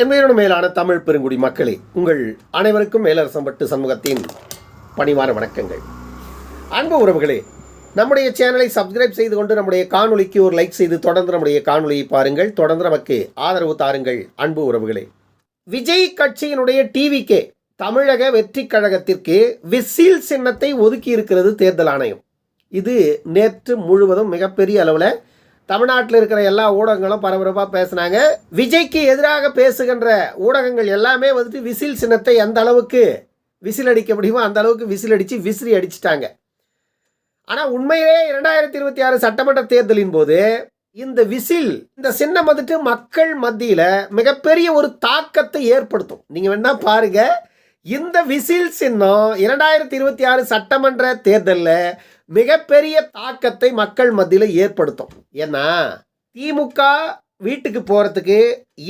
என்பதோடு மேலான தமிழ் பெருங்குடி மக்களே உங்கள் அனைவருக்கும் மேலரசம்பட்டு சமூகத்தின் பணிவான வணக்கங்கள். அன்பு உறவுகளே நம்முடைய சேனலை சப்ஸ்கிரைப் செய்து கொண்டு நம்முடைய காணொலிக்கு ஒரு லைக் செய்து தொடர்ந்து நம்முடைய காணொலியை பாருங்கள். தொடர்ந்து நமக்கு ஆதரவு தாருங்கள் அன்பு உறவுகளே. விஜய் கட்சியினுடைய டிவிக்கே தமிழக வெற்றி கழகத்திற்கு விசில் சின்னத்தை ஒதுக்கி இருக்கிறது தேர்தல் ஆணையம். இது நேற்று முழுவதும் மிகப்பெரிய அளவில் தமிழ்நாட்டில் இருக்கிற எல்லா ஊடகங்களும் பரபரப்பாக பேசுனாங்க. விஜய்க்கு எதிராக பேசுகின்ற ஊடகங்கள் எல்லாமே வந்துட்டு விசில் சின்னத்தை எந்த அளவுக்கு விசில் அடிக்க முடியுமோ அந்த அளவுக்கு விசில் அடித்து விசிறி அடிச்சிட்டாங்க. ஆனால் உண்மையிலே இரண்டாயிரத்தி இருபத்தி ஆறு சட்டமன்ற தேர்தலின் போது இந்த விசில் இந்த சின்னம் வந்துட்டு மக்கள் மத்தியில் மிகப்பெரிய ஒரு தாக்கத்தை ஏற்படுத்தும். நீங்கள் வேணா பாருங்க. இந்த விசில் சின்னம் இரண்டாயிரத்தி இருபத்தி ஆறு சட்டமன்ற தேர்தலில் மிகப்பெரிய தாக்கத்தை மக்கள் மத்தியில் ஏற்படுத்தும். ஏன்னா திமுக வீட்டுக்கு போகிறதுக்கு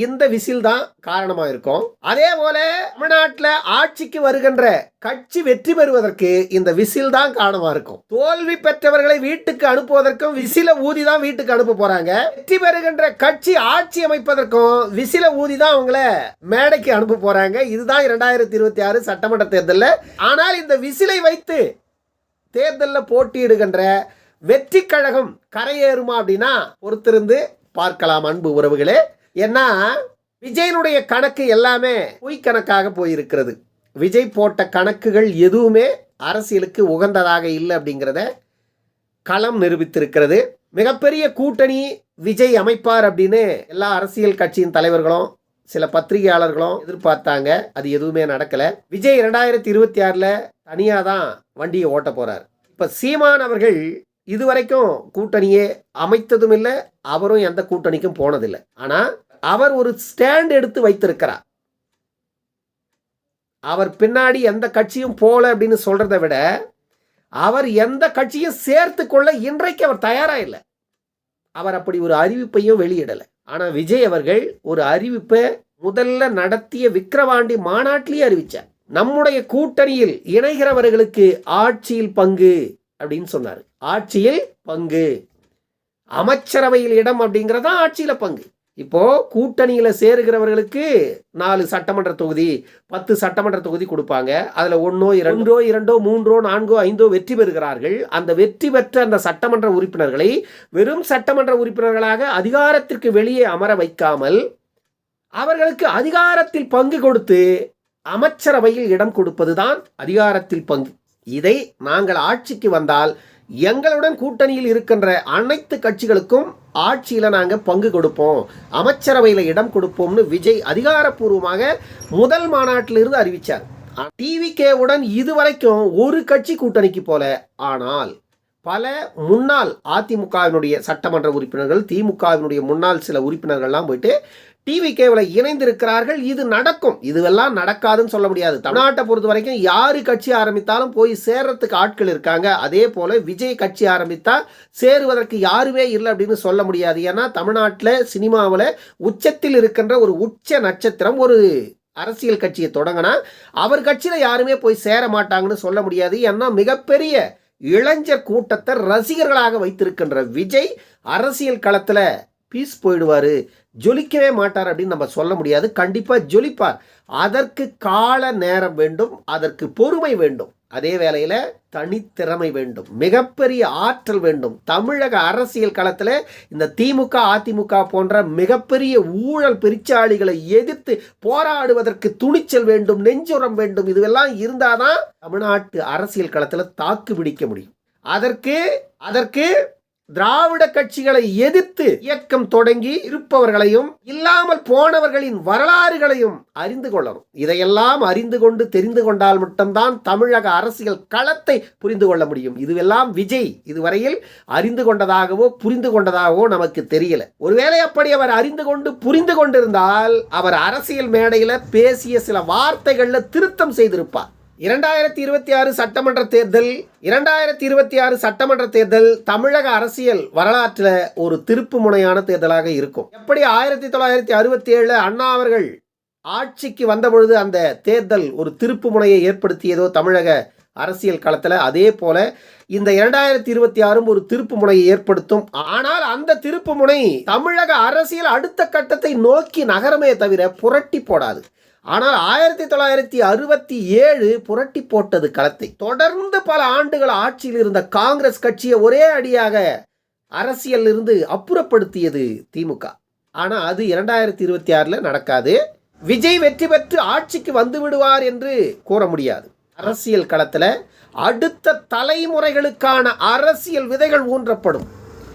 இந்த விசில் தான் காரணமாக இருக்கும். அதே போல தமிழ்நாட்டில் ஆட்சிக்கு வருகின்ற கட்சி வெற்றி பெறுவதற்கு இந்த விசில் தான் காரணமாக இருக்கும். தோல்வி பெற்றவர்களை வீட்டுக்கு அனுப்புவதற்கும் விசில ஊதி தான் வீட்டுக்கு அனுப்ப போகிறாங்க வெற்றி பெறுகின்ற கட்சி ஆட்சி அமைப்பதற்கும் விசில ஊதி தான் அவங்கள மேடைக்கு அனுப்ப போகிறாங்க இதுதான் இரண்டாயிரத்தி இருபத்தி ஆறு சட்டமன்ற தேர்தலில். ஆனால் இந்த விசிலை வைத்து தேர்தலில் போட்டியிடுகின்ற வெற்றி கழகம் கரையேறுமா அப்படின்னா பொறுத்திருந்து பார்க்கலாம் அன்பு உறவுகளே. ஏன்னா விஜயனுடைய கணக்கு எல்லாமே பொய் கணக்காக போயிருக்கிறது. விஜய் போட்ட கணக்குகள் எதுவுமே அரசியலுக்கு உகந்ததாக இல்லை அப்படிங்கிறத களம் நிரூபித்திருக்கிறது. மிகப்பெரிய கூட்டணி விஜய் அமைப்பார் அப்படின்னு எல்லா அரசியல் கட்சியின் தலைவர்களும் சில பத்திரிகையாளர்களும் எதிர்பார்த்தாங்க. அது எதுவுமே நடக்கல. விஜய் இரண்டாயிரத்தி இருபத்தி ஆறில் தனியாக தான் வண்டியை ஓட்ட போகிறார் இப்போ சீமான் அவர்கள் இதுவரைக்கும் கூட்டணியே அமைத்ததும் இல்லை அவரும் எந்த கூட்டணிக்கும் போனதில்லை. ஆனால் அவர் ஒரு ஸ்டாண்ட் எடுத்து வைத்திருக்கிறார். அவர் பின்னாடி எந்த கட்சியும் போல அப்படின்னு சொல்கிறத விட அவர் எந்த கட்சியும் சேர்த்து கொள்ள இன்றைக்கு அவர் தயாராக இல்லை. அவர் அப்படி ஒரு அறிவிப்பையும் வெளியிடலை. ஆனால் விஜய் அவர்கள் ஒரு அறிவிப்பை முதல்ல நடத்திய விக்கிரவாண்டி மாநாட்டிலேயே அறிவித்தார் நம்முடைய கூட்டணியில் இணைகிறவர்களுக்கு ஆட்சியில் பங்கு அப்படின்னு சொன்னார். ஆட்சியில் பங்கு. அமைச்சரவையில் இடம் அப்படிங்கிறதா ஆட்சியில பங்கு. இப்போ கூட்டணியில சேருகிறவர்களுக்கு நாலு சட்டமன்ற தொகுதி பத்து சட்டமன்ற தொகுதி கொடுப்பாங்க. அதுல ஒன்னோ இரண்டோ இரண்டோ மூன்றோ நான்கோ ஐந்தோ வெற்றி பெறுகிறார்கள். அந்த வெற்றி பெற்ற அந்த சட்டமன்ற உறுப்பினர்களை வெறும் சட்டமன்ற உறுப்பினர்களாக அதிகாரத்திற்கு வெளியே அமர வைக்காமல் அவர்களுக்கு அதிகாரத்தில் பங்கு கொடுத்து அமைச்சரவையில் இடம் கொடுப்பதுதான் அதிகாரத்தில் பங்கு. இதை நாங்கள் ஆட்சிக்கு வந்தால் எங்களுடன் கூட்டணியில் இருக்கின்ற அனைத்து கட்சிகளுக்கும் ஆட்சியில் நாங்கள் பங்கு கொடுப்போம். அமைச்சரவையில் இடம் கொடுப்போம்னு விஜய் அதிகாரப்பூர்வமாக முதல் மாநாட்டிலிருந்து அறிவித்தார் டிவிகேவுடன் இதுவரைக்கும் ஒரு கட்சி கூட்டணிக்கு போல. ஆனால் பல முன்னாள் அதிமுகவினுடைய சட்டமன்ற உறுப்பினர்கள் திமுகவினுடைய முன்னாள் சில உறுப்பினர்கள்லாம் போயிட்டு டிவி கேவில் இணைந்திருக்கிறார்கள். இது நடக்கும். இதுவெல்லாம் நடக்காதுன்னு சொல்ல முடியாது. தமிழ்நாட்டை பொறுத்த வரைக்கும் யாரு கட்சி ஆரம்பித்தாலும் போய் சேர்றதுக்கு ஆட்கள் இருக்காங்க. அதே போல விஜய் கட்சி ஆரம்பித்தா சேருவதற்கு யாருமே இல்லை அப்படின்னு சொல்ல முடியாது. ஏன்னா தமிழ்நாட்டில் சினிமாவில் உச்சத்தில் இருக்கின்ற ஒரு உச்ச நட்சத்திரம் ஒரு அரசியல் கட்சியை தொடங்கினா அவர் கட்சியில் யாருமே போய் சேர மாட்டாங்கன்னு சொல்ல முடியாது. ஏன்னா மிகப்பெரிய இளைஞர் கூட்டத்தை ரசிகர்களாக வைத்திருக்கின்ற விஜய் அரசியல் களத்தில் பீஸ் போயிடுவார். ஜொலிக்கவே மாட்டார் அப்படின்னு நம்ம சொல்ல முடியாது. கண்டிப்பாக ஜொலிப்பார். அதற்கு கால நேரம் வேண்டும். அதற்கு பொறுமை வேண்டும். அதே வேளையில் தனித்திறமை வேண்டும். மிகப்பெரிய ஆற்றல் வேண்டும். தமிழக அரசியல் களத்தில் இந்த திமுக அதிமுக போன்ற மிகப்பெரிய ஊழல் பெருச்சாளிகளை எதிர்த்து போராடுவதற்கு துணிச்சல் வேண்டும் நெஞ்சுரம் வேண்டும். இதுவெல்லாம் இருந்தாதான் தமிழ்நாட்டு அரசியல் களத்தில் தாக்கு பிடிக்க முடியும். அதற்கு அதற்கு திராவிட கட்சிகளை எதிர்த்து இயக்கம் தொடங்கி இருப்பவர்களையும் இல்லாமல் போனவர்களின் வரலாறுகளையும் அறிந்து கொள்ளணும். இதையெல்லாம் அறிந்து கொண்டு தெரிந்து கொண்டால் மட்டும்தான் தமிழக அரசியல் களத்தை புரிந்து கொள்ள முடியும். இதுவெல்லாம் விஜய் இதுவரையில் அறிந்து கொண்டதாகவோ புரிந்து கொண்டதாகவோ நமக்கு தெரியல. ஒருவேளை அப்படி அவர் அறிந்து கொண்டு புரிந்து கொண்டிருந்தால் அவர் அரசியல் மேடையில் பேசிய சில வார்த்தைகளில் திருத்தம் செய்திருப்பார். இரண்டாயிரத்தி இருபத்தி ஆறு சட்டமன்ற தேர்தல் இரண்டாயிரத்தி இருபத்தி ஆறு சட்டமன்ற தேர்தல் தமிழக அரசியல் வரலாற்றில் ஒரு திருப்பு முனையான தேர்தலாக இருக்கும். எப்படி ஆயிரத்தி தொள்ளாயிரத்தி அறுபத்தி ஏழு அண்ணா அவர்கள் ஆட்சிக்கு வந்தபொழுது அந்த தேர்தல் ஒரு திருப்பு முனையை ஏற்படுத்தியதோ தமிழக அரசியல் களத்தில் அதே போல இந்த இரண்டாயிரத்தி இருபத்தி ஆறும் ஒரு திருப்பு முனையை ஏற்படுத்தும். ஆனால் அந்த திருப்பு முனை தமிழக அரசியல் அடுத்த கட்டத்தை நோக்கி நகரமே தவிர புரட்டி போடாது. ஆனால் ஆயிரத்தி தொள்ளாயிரத்தி அறுபத்தி ஏழு புரட்டி போட்டது களத்தை. தொடர்ந்து பல ஆண்டுகள் ஆட்சியில் இருந்த காங்கிரஸ் கட்சியை ஒரே அடியாக அரசியல் இருந்து அப்புறப்படுத்தியது திமுக. ஆனால் அது இரண்டாயிரத்தி இருபத்தி ஆறில் நடக்காது. விஜய் வெற்றி பெற்று ஆட்சிக்கு வந்து விடுவார் என்று கூற முடியாது. அரசியல் களத்தில் அடுத்த தலைமுறைகளுக்கான அரசியல் விதைகள் ஊன்றப்படும்.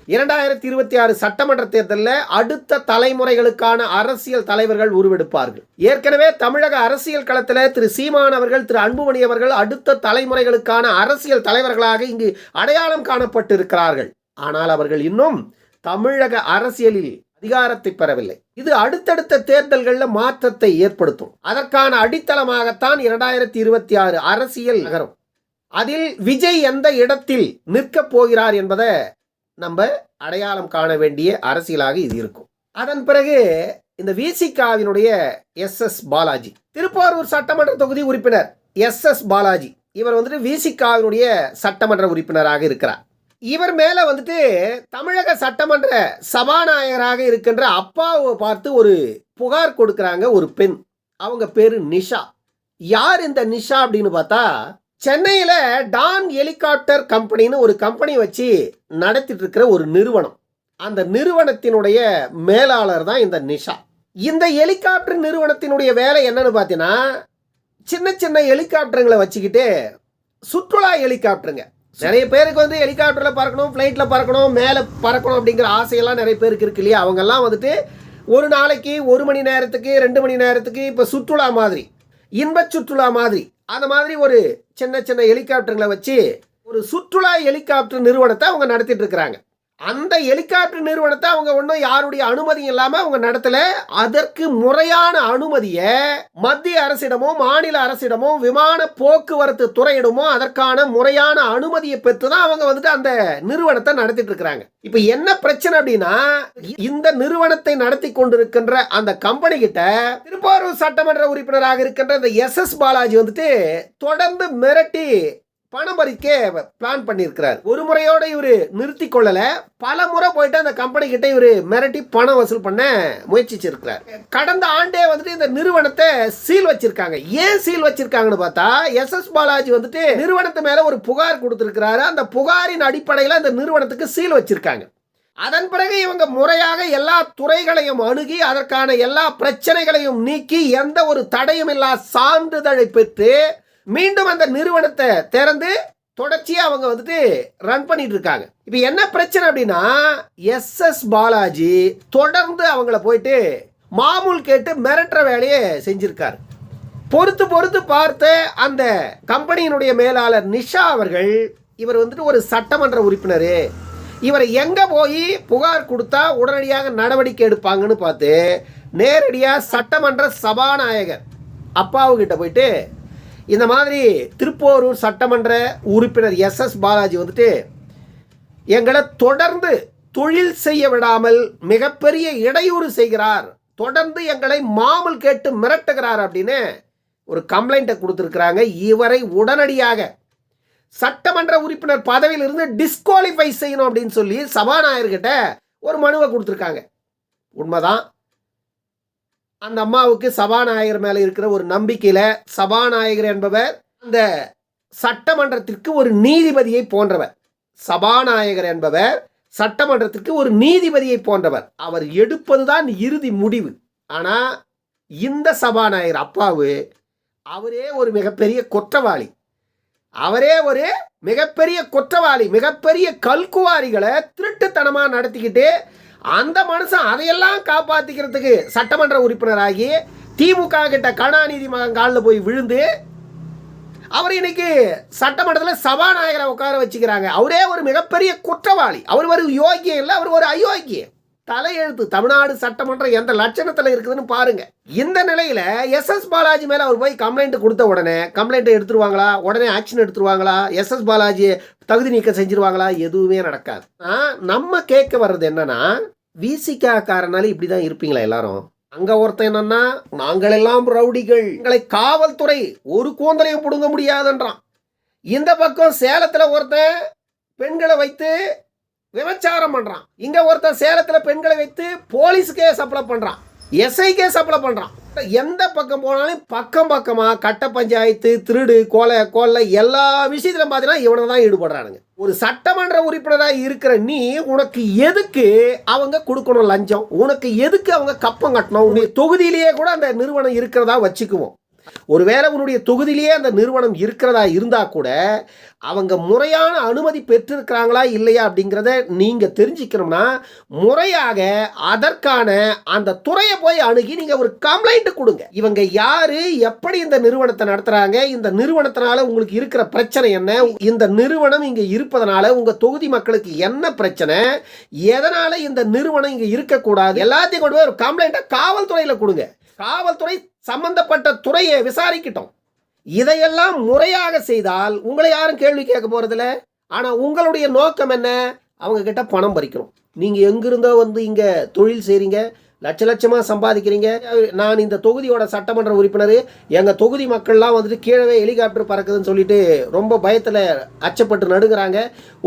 இரண்டாயிரத்தி இருபத்தி ஆறு சட்டமன்ற தேர்தலில் அடுத்த தலைமுறைகளுக்கான அரசியல் தலைவர்கள் உருவெடுப்பார்கள். ஏற்கனவே தமிழக அரசியல் களத்தில் திரு சீமான் அவர்கள் திரு அன்புமணி அவர்கள் அடுத்த தலைமுறைகளுக்கான அரசியல் தலைவர்களாக இங்கு அடையாளம் காணப்பட்டிருக்கிறார்கள். ஆனால் அவர்கள் இன்னும் தமிழக அரசியலில் அதிகாரத்தை பெறவில்லை. இது அடுத்தடுத்த தேர்தல்களில் மாற்றத்தை ஏற்படுத்தும். அதற்கான அடித்தளமாகத்தான் இரண்டாயிரத்தி இருபத்தி ஆறு அரசியல் நகரும். அதில் விஜய் எந்த இடத்தில் நிற்கப் போகிறார் என்பதை நம்ம அடையாளம் காண வேண்டிய அரசியலாக இது இருக்கும். அதன் பிறகு இந்த விசிகாவினுடைய எஸ் எஸ் பாலாஜி திருப்போரூர் சட்டமன்ற தொகுதி உறுப்பினர் எஸ் எஸ் பாலாஜி இவர் வந்துட்டு விசிகாவினுடைய சட்டமன்ற உறுப்பினராக இருக்கிறார். இவர் மேல வந்துட்டு தமிழக சட்டமன்ற சபாநாயகராக இருக்கின்ற அப்பாவை பார்த்து ஒரு புகார் கொடுக்குறாங்க ஒரு பெண். அவங்க பேரு நிஷா. யார் இந்த நிஷா அப்படின்னு பார்த்தா சென்னையில் டான் ஹெலிகாப்டர் கம்பெனின்னு ஒரு கம்பெனி வச்சு நடத்திட்டு இருக்கிற ஒரு நிறுவனம். அந்த நிறுவனத்தினுடைய மேலாளர் தான் இந்த நிஷா. இந்த ஹெலிகாப்டர் நிறுவனத்தினுடைய வேலை என்னன்னு பார்த்தீங்கன்னா சின்ன சின்ன ஹெலிகாப்டருங்களை வச்சுக்கிட்டு சுற்றுலா ஹெலிகாப்டருங்க. நிறைய பேருக்கு வந்து ஹெலிகாப்டரில் பறக்கணும் ஃப்ளைட்டில் பறக்கணும் மேலே பறக்கணும் அப்படிங்கிற ஆசையெல்லாம் நிறைய பேருக்கு இருக்கு இல்லையா? அவங்கெல்லாம் வந்துட்டு ஒரு நாளைக்கு ஒரு மணி நேரத்துக்கு ரெண்டு மணி நேரத்துக்கு இப்போ சுற்றுலா மாதிரி இன்பச் சுற்றுலா மாதிரி. அந்த மாதிரி ஒரு சின்ன சின்ன ஹெலிகாப்டர்களை வச்சு ஒரு சுற்றுலா ஹெலிகாப்டர் நிறுவனத்தை அவங்க நடத்திட்டு இருக்கிறாங்க. அந்த ஹெலிகாப்டர் நிறுவனத்தை அவங்க ஒன்றும் யாருடைய அனுமதி இல்லாமல் அவங்க நடத்தல. அதற்கு முறையான அனுமதியை மத்திய அரசிடமோ மாநில அரசிடமோ விமான போக்குவரத்து துறையிடமோ அதற்கான முறையான அனுமதியை பெற்று தான் அவங்க வந்துட்டு அந்த நிறுவனத்தை நடத்திட்டு இருக்கிறாங்க. இப்போ என்ன பிரச்சனை அப்படின்னா இந்த நிறுவனத்தை நடத்தி கொண்டிருக்கின்ற அந்த கம்பெனி கிட்ட திருப்பாரூர் சட்டமன்ற உறுப்பினராக இருக்கின்ற இந்த எஸ் எஸ் பாலாஜி வந்துட்டு தொடர்ந்து மிரட்டி பணம் பறிக்க பிளான் பண்ணியிருக்கிறார். ஒரு முறையோட இவர் நிறுத்தி கொள்ளல. பல முறை போயிட்டு அந்த கம்பெனி கிட்ட இவர் மிரட்டி பணம் வசூல் பண்ண முயற்சிச்சிருக்கிறார். கடந்த ஆண்டே வந்துட்டு இந்த நிறுவனத்தை சீல் வச்சிருக்காங்க. ஏன் சீல் வச்சிருக்காங்கன்னு பார்த்தா எஸ் எஸ் பாலாஜி வந்துட்டு நிறுவனத்து மேல ஒரு புகார் கொடுத்திருக்கிறாரு. அந்த புகாரின் அடிப்படையில் அந்த நிறுவனத்துக்கு சீல் வச்சிருக்காங்க. அதன் பிறகு இவங்க முறையாக எல்லா துறைகளையும் அணுகி அதற்கான எல்லா பிரச்சனைகளையும் நீக்கி எந்த ஒரு தடையும் இல்லா சான்றிதழை பெற்று மீண்டும் அந்த நிறுவனத்தை திறந்து தொடர்ச்சியாக அவங்க வந்துட்டு ரன் பண்ணிட்டு இருக்காங்க. இப்போ என்ன பிரச்சனை அப்படின்னா எஸ்எஸ் பாலாஜி தொடர்ந்து அவங்கள போயிட்டு மாமூல் கேட்டு மிரட்டுற வேலையை செஞ்சிருக்காரு. பொறுத்து பொறுத்து பார்த்த அந்த கம்பெனியினுடைய மேலாளர் நிஷா அவர்கள் இவர் வந்துட்டு ஒரு சட்டமன்ற உறுப்பினர். இவரை எங்கே போய் புகார் கொடுத்தா உடனடியாக நடவடிக்கை எடுப்பாங்கன்னு பார்த்து நேரடியாக சட்டமன்ற சபாநாயகர் அப்பாவுக்கிட்ட போயிட்டு இந்த மாதிரி திருப்போரூர் சட்டமன்ற உறுப்பினர் எஸ் எஸ் பாலாஜி வந்துட்டு எங்களை தொடர்ந்து தொழில் செய்ய விடாமல் மிகப்பெரிய இடையூறு செய்கிறார். தொடர்ந்து எங்களை மாமல் கேட்டு மிரட்டுகிறார் அப்படின்னு ஒரு கம்ப்ளைண்ட்டை கொடுத்துருக்குறாங்க. இவரை உடனடியாக சட்டமன்ற உறுப்பினர் பதவியிலிருந்து டிஸ்குவாலிஃபை செய்யணும் அப்படின்னு சொல்லி சபாநாயகர்கிட்ட ஒரு மனுவை கொடுத்துருக்காங்க. உண்மைதான். அந்த அம்மாவுக்கு சபாநாயகர் மேலே இருக்கிற ஒரு நம்பிக்கையில் சபாநாயகர் என்பவர் அந்த சட்டமன்றத்திற்கு ஒரு நீதிபதியை போன்றவர். சபாநாயகர் என்பவர் சட்டமன்றத்திற்கு ஒரு நீதிபதியை போன்றவர். அவர் எடுப்பதுதான் இறுதி முடிவு. ஆனால் இந்த சபாநாயகர் அப்பாவு அவரே ஒரு மிகப்பெரிய குற்றவாளி. அவரே ஒரு மிகப்பெரிய குற்றவாளி மிகப்பெரிய கல்குவாரிகளை திருட்டுத்தனமாக நடத்திக்கிட்டு அந்த மனுஷன் அதையெல்லாம் காப்பாற்றிக்கிறதுக்கு சட்டமன்ற உறுப்பினராகி திமுக கிட்ட கருணாநிதி மகன் காலில் போய் விழுந்து அவர் இன்னைக்கு சட்டமன்றத்தில் சபாநாயகரை உட்கார வச்சுக்கிறாங்க. அவரே ஒரு மிகப்பெரிய குற்றவாளி. அவர் ஒரு யோகியம் இல்லை அவர் ஒரு அயோக்கியம் தலையெழுத்து தமிழ்நாடு சட்டமன்றம் எந்த லட்சணத்தில் இருக்குதுன்னு பாருங்க. இந்த நிலையில எஸ் எஸ் பாலாஜி மேல அவர் போய் கம்ப்ளைண்ட் கொடுத்த உடனே கம்ப்ளைண்ட் எடுத்துருவாங்களா? உடனே ஆக்ஷன் எடுத்துருவாங்களா? எஸ் எஸ் பாலாஜி தகுதி நீக்கம் செஞ்சிருவாங்களா? எதுவுமே நடக்காது. நம்ம கேட்க வர்றது என்னன்னா விசிகா காரனால இப்படி தான் இருப்பீங்களா எல்லாரும்? அங்க ஒருத்தன் என்னன்னா நாங்கள் எல்லாம் ரவுடிகள். எங்களை காவல்துறை ஒரு கூந்தலையும் பிடுங்க முடியாதுன்றான். இந்த பக்கம் சேலத்தில் ஒருத்தன் பெண்களை வைத்து விபச்சாரம் பண்ணுறான் இங்கே ஒருத்தன் சேலத்தில் பெண்களை வைத்து போலீஸுக்கே சப்ளை பண்ணுறான் எஸ்ஐக்கே சப்ளை பண்ணுறான் எந்த பக்கம் போனாலும் பக்கம் பக்கமாக கட்ட பஞ்சாயத்து திருடு கொலை கொள்ளை எல்லா விஷயத்திலும் பார்த்தீங்கன்னா இவனை தான் ஈடுபடுறானுங்க. ஒரு சட்டமன்ற உறுப்பினராக இருக்கிற நீ உனக்கு எதுக்கு அவங்க கொடுக்கணும் லஞ்சம்? உனக்கு எதுக்கு அவங்க கப்பம் கட்டணும்? உன்னுடைய தொகுதியிலேயே கூட அந்த நிறுவனம் இருக்கிறதா வச்சுக்குவோம். ஒருவேளை உன்னுடைய தொகுதியிலேயே அந்த நிறுவனம் இருக்கிறதா இருந்தால் கூட அவங்க முறையான அனுமதி பெற்றிருக்கிறாங்களா இல்லையா அப்படிங்கிறத நீங்கள் தெரிஞ்சுக்கணும்னா முறையாக அதற்கான அந்த துறையை போய் அணுகி நீங்கள் ஒரு கம்ப்ளைண்ட் கொடுங்க. இவங்க யார்? எப்படி இந்த நிறுவனத்தை நடத்துகிறாங்க இந்த நிறுவனத்தினால உங்களுக்கு இருக்கிற பிரச்சனை என்ன? இந்த நிறுவனம் இங்கே இருப்பதனால உங்கள் தொகுதி மக்களுக்கு என்ன பிரச்சனை? எதனால் இந்த நிறுவனம் இங்கே இருக்கக்கூடாது? எல்லாத்தையும் கொண்டு போய் ஒரு கம்ப்ளைண்ட்டை காவல்துறையில் கொடுங்க. காவல்துறை சம்பந்தப்பட்ட துறையை விசாரிக்கட்டும். இதையெல்லாம் முறையாக செய்தால் உங்களை யாரும் கேள்வி கேட்க போகிறதில்ல ஆனால் உங்களுடைய நோக்கம் என்ன? அவங்க கிட்ட பணம் பறிக்கணும். நீங்கள் எங்கிருந்தோ வந்து இங்கே தொழில் செய்கிறீங்க லட்ச லட்சமாக சம்பாதிக்கிறீங்க. நான் இந்த தொகுதியோட சட்டமன்ற உறுப்பினர். எங்கள் தொகுதி மக்கள்லாம் வந்துட்டு கீழவே ஹெலிகாப்டர் பறக்குதுன்னு சொல்லிட்டு ரொம்ப பயத்தில் அச்சப்பட்டு நடுங்கிறாங்க.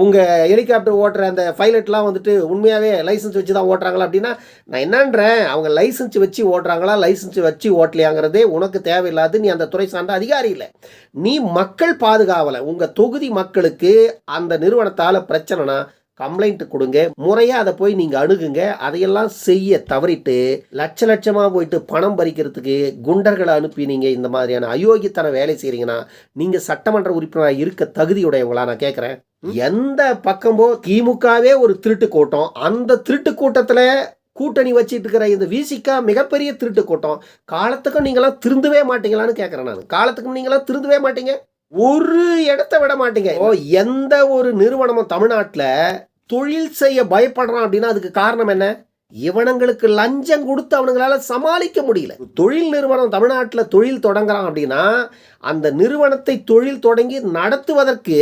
உங்கள் ஹெலிகாப்டர் ஓட்டுற அந்த பைலட்லாம் வந்துட்டு உண்மையாகவே லைசன்ஸ் வச்சு தான் ஓட்டுறாங்களா அப்படின்னா நான் என்னன்றேன். அவங்க லைசன்ஸ் வச்சு ஓட்டுறாங்களா லைசன்ஸ் வச்சு ஓட்டலையாங்கிறதே உனக்கு தேவையில்லாது. நீ அந்த துறை சார்ந்த அதிகாரி இல்லை. நீ மக்கள் பாதுகாவலை. உங்கள் தொகுதி மக்களுக்கு அந்த நிறுவனத்தால் பிரச்சனைனா கம்ப்ளைண்ட் கொடுங்க. முறையாக அதை போய் நீங்கள் அணுகுங்க. அதையெல்லாம் செய்ய தவறிட்டு லட்ச லட்சமாக போயிட்டு பணம் பறிக்கிறதுக்கு குண்டர்களை அனுப்பி நீங்கள் இந்த மாதிரியான அயோக்கியத்தன வேலை செய்கிறீங்கன்னா நீங்கள் சட்டமன்ற உறுப்பினராக இருக்க தகுதியுடையவங்களா நான் கேட்குறேன் எந்த பக்கமோ திமுகவே ஒரு திருட்டு கூட்டம். அந்த திருட்டு கூட்டத்தில் கூட்டணி வச்சிட்டு இருக்கிற இந்த விசிகா மிகப்பெரிய திருட்டு கூட்டம். காலத்துக்கும் நீங்களாம் திருந்தவே மாட்டீங்களான்னு கேட்குறேன் நான். காலத்துக்கும் நீங்களாம் திருந்தவே மாட்டீங்க. ஒரு இடத்த விட மாட்டீங்க. ஓ எந்த ஒரு நிறுவனமும் தமிழ்நாட்டில் தொழில் செய்ய பயப்படுறான் அப்படின்னா அதுக்கு காரணம் என்ன? இவனுங்களுக்கு லஞ்சம் கொடுத்து அவனுங்களால சமாளிக்க முடியல. தொழில் நிறுவனம் தமிழ்நாட்டில் தொழில் தொடங்குறான் அப்படின்னா அந்த நிறுவனத்தை தொழில் தொடங்கி நடத்துவதற்கு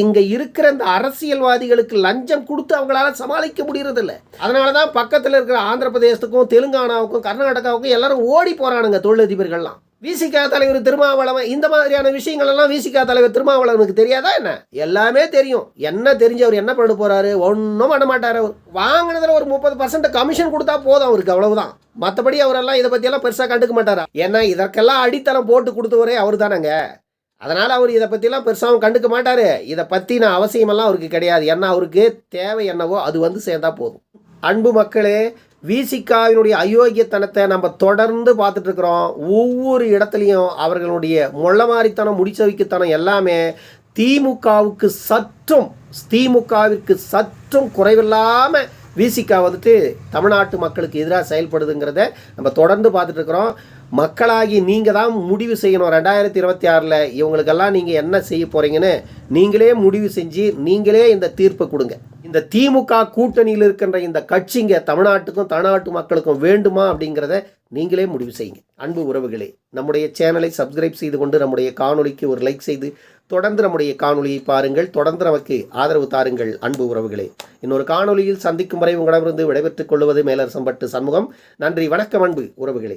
இங்கே இருக்கிற அந்த அரசியல்வாதிகளுக்கு லஞ்சம் கொடுத்து அவங்களால சமாளிக்க முடியறதில்ல. அதனால தான் பக்கத்தில் இருக்கிற ஆந்திர பிரதேசத்துக்கும் தெலுங்கானாவுக்கும் கர்நாடகாவுக்கும் எல்லாரும் ஓடி போகிறானுங்க தொழிலதிபர்கள்லாம். விசிகா தலைவர் திருமாவளவன் இந்த மாதிரியான விஷயங்கள் எல்லாம் விசிகா தலைவர் திருமாவளவனுக்கு தெரியாதா என்ன? எல்லாமே தெரியும். என்ன தெரிஞ்சு அவர் என்ன பண்ண போறாரு? ஒன்றும் பண்ண மாட்டார். அவர் வாங்கினதுல ஒரு முப்பது பர்சன்ட் கமிஷன் கொடுத்தா போதும் அவருக்கு அவ்வளவுதான். மற்றபடி அவரெல்லாம் இதை பற்றியெல்லாம் பெருசாக கண்டுக்க மாட்டாரா? ஏன்னா இதற்கெல்லாம் அடித்தளம் போட்டு கொடுத்தவரே அவர் தானேங்க அதனால் அவர் இதை பற்றிலாம் பெருசாகவும் கண்டுக்க மாட்டார். இதை பற்றின அவசியமெல்லாம் அவருக்கு கிடையாது. ஏன்னா அவருக்கு தேவை என்னவோ அது வந்து சேர்ந்தா போதும். அன்பு மக்களே விசிகாவினுடைய அயோக்கியத்தனத்தை நம்ம தொடர்ந்து பார்த்துட்டு இருக்கிறோம் ஒவ்வொரு இடத்துலையும் அவர்களுடைய முள்ளமாரித்தனம் முடிச்சவிக்குத்தனம் எல்லாமே திமுகவுக்கு சற்றும் திமுகவிற்கு சற்றும் குறைவில்லாமல் விசிகா வந்துட்டு தமிழ்நாட்டு மக்களுக்கு எதிராக செயல்படுதுங்கிறத நம்ம தொடர்ந்து பார்த்துட்ருக்குறோம். மக்களாகி நீங்கள் தான் முடிவு செய்யணும். ரெண்டாயிரத்தி இருபத்தி ஆறில் இவங்களுக்கெல்லாம் நீங்கள் என்ன செய்ய போகிறீங்கன்னு நீங்களே முடிவு செஞ்சு நீங்களே இந்த தீர்ப்பை கொடுங்க. இந்த திமுக கூட்டணியில் இருக்கின்ற இந்த கட்சிங்க தமிழ்நாட்டுக்கும் தமிழ்நாட்டு மக்களுக்கும் வேண்டுமா அப்படிங்கிறத நீங்களே முடிவு செய்யுங்க. அன்பு உறவுகளே நம்முடைய சேனலை சப்ஸ்கிரைப் செய்து கொண்டு நம்முடைய காணொலிக்கு ஒரு லைக் செய்து தொடர்ந்து நம்முடைய காணொலியை பாருங்கள். தொடர்ந்து நமக்கு ஆதரவு தாருங்கள் அன்பு உறவுகளே. இன்னொரு காணொலியில் சந்திக்கும் வரை உங்களிடமிருந்து விடைபெற்றுக் கொள்வது மேலரசம்பட்டு சண்முகம். நன்றி வணக்கம் அன்பு உறவுகளே.